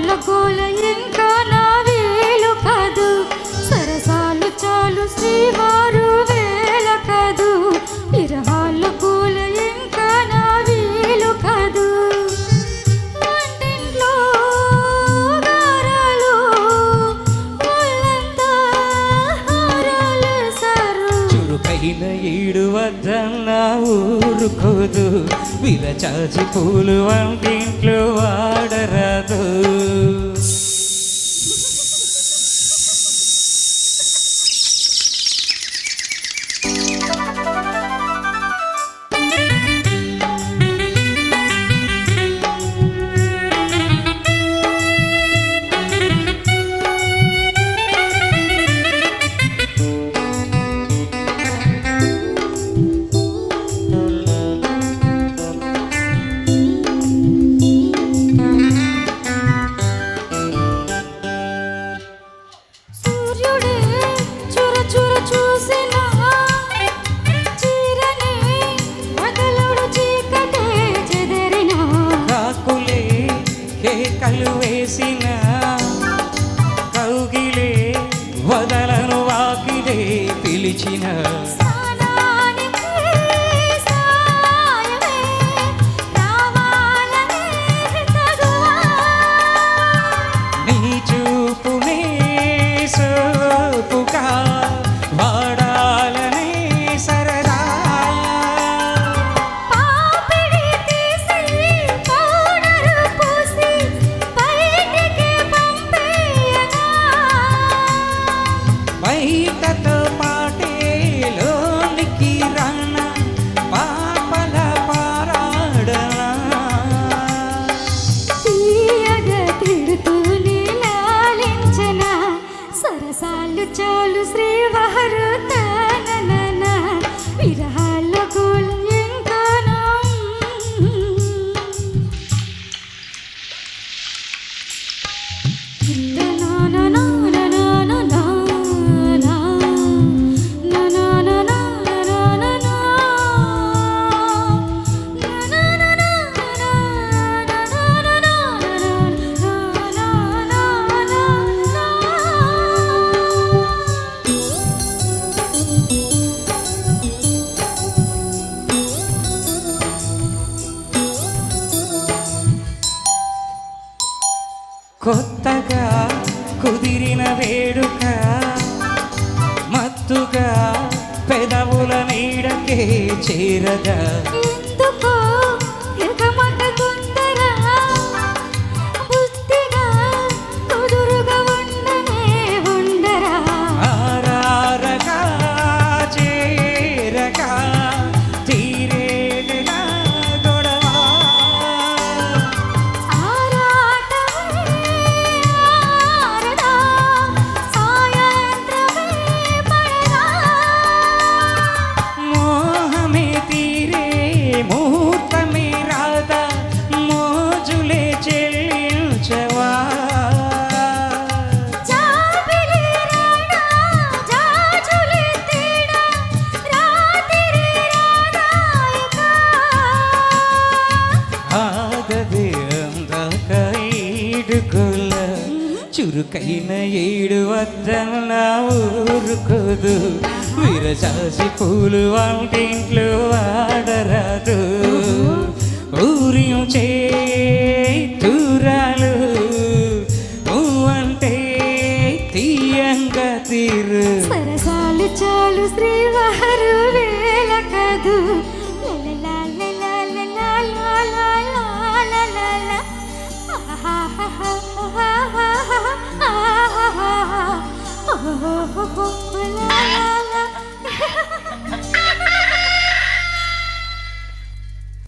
கொல்ல கோல எங்க నీడు వద్దన్న ఊరుకోదు. విరచాచి పూలు వంటింట్లో వాడరాదు. original সকল కొత్తగా కుదిరిన వేడుక మత్తుగా పెదవుల నీడకే చేరగా. చురుకైన ఏడు వద్దన్న ఊరుకోదు విరచాసి పూలు వంటింట్లో వాడరాదు. ఊరించే తూరాలు అంటే తీయంగా తీరు. సరసాలు చాలు శ్రీవారు వేల కదు. oh, oh, oh, oh.